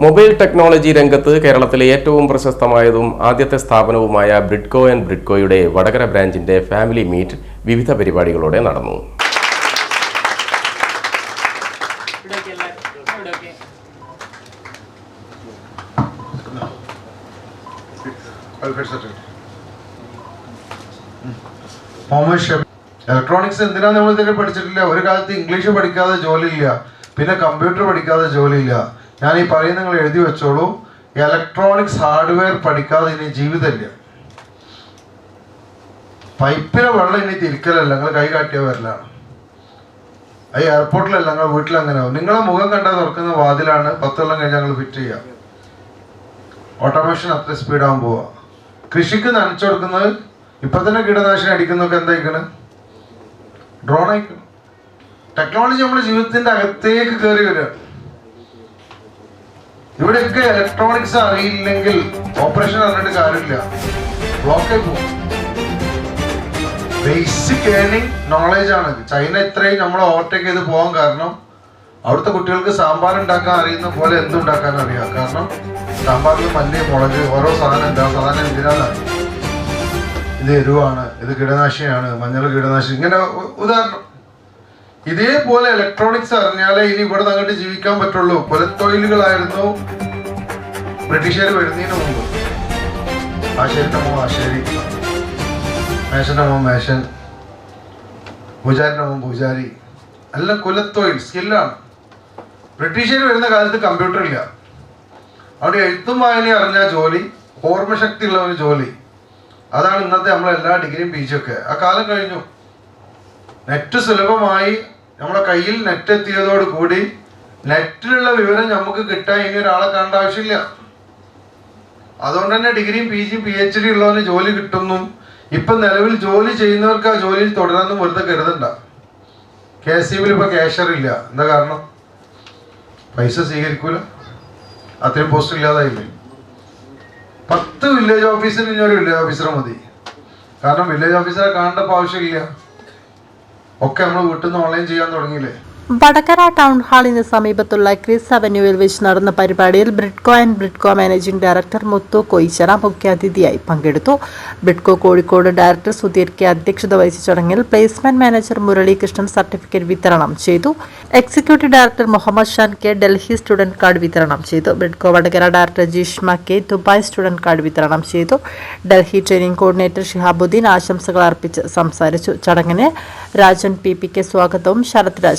Mobile technology രംഗത്ത് കേരളത്തിലെ ഏറ്റവും പ്രശസ്തമായതും ആദ്യത്തെ സ്ഥാപനവുമായ ബ്രിഡ്കോ ആൻഡ് ബ്രിഡ്കോയുടെ വടകര ബ്രാഞ്ചിന്റെ ഫാമിലി മീറ്റ് വിവിധ പരിപാടികളോടെ നടന്നു. ഇലക്ട്രോണിക്സ് എന്തിനാ നമ്മൾ ഇതൊക്കെ പഠിച്ചിട്ടില്ല? ഒരു കാലത്ത് ഇംഗ്ലീഷ് പഠിക്കാതെ ജോലിയില്ല. പിന്നെ കമ്പ്യൂട്ടർ പഠിക്കാതെ ജോലിയില്ല. ഞാൻ ഈ പറയുന്ന നിങ്ങൾ എഴുതി വെച്ചോളൂ. ഇലക്ട്രോണിക്സ് ഹാർഡ്വെയർ പഠിക്കാതെ ഇനി ജീവിതമില്ല. പൈപ്പിലെ വെള്ളം ഇനി തിരിക്കലല്ല. നിങ്ങൾ കൈ കാട്ടിയ വരലാണ് അത് എയർപോർട്ടിലല്ല നിങ്ങൾ വീട്ടിൽ അങ്ങനെ നിങ്ങളെ മുഖം കണ്ടാൽ തുറക്കുന്ന വാതിലാണ് പത്ത് കൊല്ലം കഴിഞ്ഞ് ഞങ്ങൾ ഫിറ്റ് ചെയ്യുക ഓട്ടോമേഷൻ അത്ര സ്പീഡാകാൻ പോവാ. കൃഷിക്ക് നനച്ചു കൊടുക്കുന്നത് ഇപ്പൊ തന്നെ കീടനാശിനി അടിക്കുന്നൊക്കെ എന്തായിക്കണ് ഡ്രോൺ അയക്കണം ടെക്നോളജി നമ്മുടെ ജീവിതത്തിന്റെ അകത്തേക്ക് കയറി വരിക. ഇവിടെയൊക്കെ ഇലക്ട്രോണിക്സ് അറിയില്ലെങ്കിൽ ഓപ്പറേഷൻ അറിഞ്ഞിട്ട് കാര്യമില്ല. ബ്ലോക്കായി പോകും. ബേസിക് ഏണിംഗ് നോളേജ് ആണ്. ചൈന ഇത്രയും നമ്മളെ ഓവർടേക്ക് ചെയ്ത് പോകാൻ കാരണം അവിടുത്തെ കുട്ടികൾക്ക് സാമ്പാർ ഉണ്ടാക്കാൻ അറിയുന്ന പോലെ എന്തുണ്ടാക്കാൻ അറിയാം? കാരണം സാമ്പാറിൽ മല്ലി മുളക് ഓരോ സാധനം എന്താ? സാധനം എന്തിനാണ്? ഇത് എരിവാണ് ഇത് കീടനാശിനിയാണ് മഞ്ഞൾ കീടനാശിനി ഇങ്ങനെ ഉദാഹരണം. ഇതേപോലെ ഇലക്ട്രോണിക്സ് അറിഞ്ഞാലേ ഇനി ഇവിടെ അങ്ങോട്ട് ജീവിക്കാൻ പറ്റുള്ളൂ. കുലത്തൊഴിലുകളായിരുന്നു ബ്രിട്ടീഷുകാർ വരുന്നതിന് മുമ്പ്. മുമ്പ് ആശേരി. മേശന്റെ മോൻ മേശൻ. പൂജാരിന്റെ മോൻ പൂജാരി. എല്ലാം കുലത്തൊഴിൽ സ്കില്ലാണ് ബ്രിട്ടീഷുകാർ വരുന്ന കാലത്ത് കമ്പ്യൂട്ടർ ഇല്ല. അവിടെ എഴുത്തും വായനയും അറിഞ്ഞ ജോലി ഓർമ്മശക്തി ഉള്ള ഒരു ജോലി. അതാണ് ഇന്നത്തെ നമ്മളെല്ലാ ഡിഗ്രിയും പി ഒക്കെ. ആ കാലം കഴിഞ്ഞു. നെറ്റ് സുലഭമായി നമ്മുടെ കയ്യിൽ നെറ്റ് എത്തിയതോട് കൂടി നെറ്റിലുള്ള വിവരം നമുക്ക് കിട്ടാൻ ഇനി ഒരാളെ കാണേണ്ട ആവശ്യമില്ല. അതുകൊണ്ട് തന്നെ ഡിഗ്രിയും പി ജിയും പി എച്ച് ഡി ഉള്ളവന് ജോലി കിട്ടുന്നു. ഇപ്പൊ നിലവിൽ ജോലി ചെയ്യുന്നവർക്ക് ആ ജോലിയിൽ തുടരാനും വെറുതെ കരുതണ്ട. കെ എസ് സി ബിയിൽ ഇപ്പൊ ക്യാഷർ ഇല്ല. എന്താ കാരണം? പൈസ സ്വീകരിക്കൂല. അത്രയും പോസ്റ്റ് ഇല്ലാതായില്ലേ? പത്ത് വില്ലേജ് ഓഫീസിന് ഇനി ഒരു വില്ലേജ് ഓഫീസറെ മതി. കാരണം വില്ലേജ് ഓഫീസറെ കാണേണ്ട ആവശ്യമില്ല. ഒക്കെ നമ്മൾ വീട്ടിൽ നിന്ന് ഓൺലൈൻ ചെയ്യാൻ തുടങ്ങിയില്ലേ? വടകര ടൗൺ ഹാളിന് സമീപത്തുള്ള ക്രിസ് അവന്യൂവിൽ വെച്ച് നടന്ന പരിപാടിയിൽ Bridco and Bridco managing director Muthu Koichara മുഖ്യാതിഥിയായി പങ്കെടുത്തു. ബ്രിഡ്കോ കോഴിക്കോട് ഡയറക്ടർ സുധീർ കെ അധ്യക്ഷത വഹിച്ച ചടങ്ങിൽ പ്ലേസ്മെന്റ് മാനേജർ മുരളീകൃഷ്ണൻ സർട്ടിഫിക്കറ്റ് വിതരണം ചെയ്തു. Executive director Muhammad Shan K Delhi student card വിതരണം ചെയ്തു. Bridco Vadakara director Jishma K Dubai student card വിതരണം ചെയ്തു. ഡൽഹി ട്രെയിനിംഗ് കോർഡിനേറ്റർ ഷിഹാബുദ്ദീൻ ആശംസകൾ അർപ്പിച്ച് സംസാരിച്ചു. ചടങ്ങിന് രാജൻ പി പി കെ സ്വാഗതവും ശരത്